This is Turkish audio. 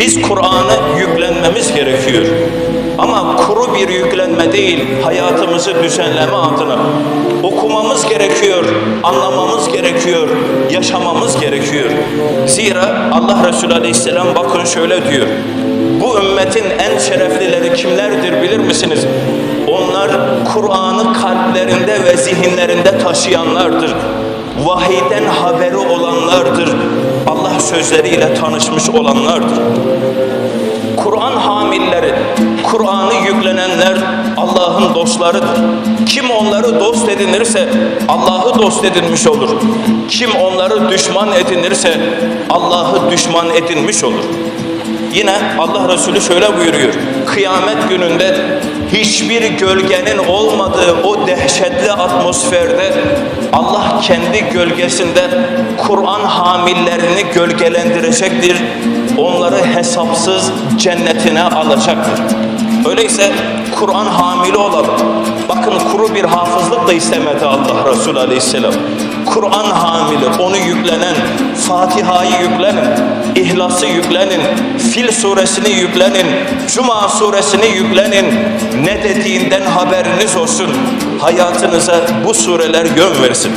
Biz Kur'an'ı yüklenmemiz gerekiyor. Ama kuru bir yüklenme değil, hayatımızı düzenleme adına okumamız gerekiyor, anlamamız gerekiyor, yaşamamız gerekiyor. Zira Allah Resulü Aleyhisselam bakın şöyle diyor. Bu ümmetin en şereflileri kimlerdir bilir misiniz? Onlar Kur'an'ı kalplerinde ve zihinlerinde taşıyanlardır. Vahiyden haberi olanlardır. Sözleriyle tanışmış olanlardır. Kur'an hamilleri, Kur'an'ı yüklenenler Allah'ın dostlarıdır. Kim onları dost edinirse Allah'ı dost edinmiş olur. Kim onları düşman edinirse Allah'ı düşman edinmiş olur. Yine Allah Resulü şöyle buyuruyor. Kıyamet gününde hiçbir gölgenin olmadığı o dehşetli atmosferde Allah kendi gölgesinde Kur'an hamillerini gölgelendirecektir. Onları hesapsız cennetine alacaktır. Öyleyse Kur'an hamili olalım. Bakın kuru bir hafızlık da istemedi Allah Resulü Aleyhisselam. Kur'an hamili, onu yüklenen, Fatiha'yı yüklenin, İhlas'ı yüklenin, Fil suresini yüklenin, Cuma suresini yüklenin. Ne dediğinden haberiniz olsun. Hayatınıza bu sureler yön versin.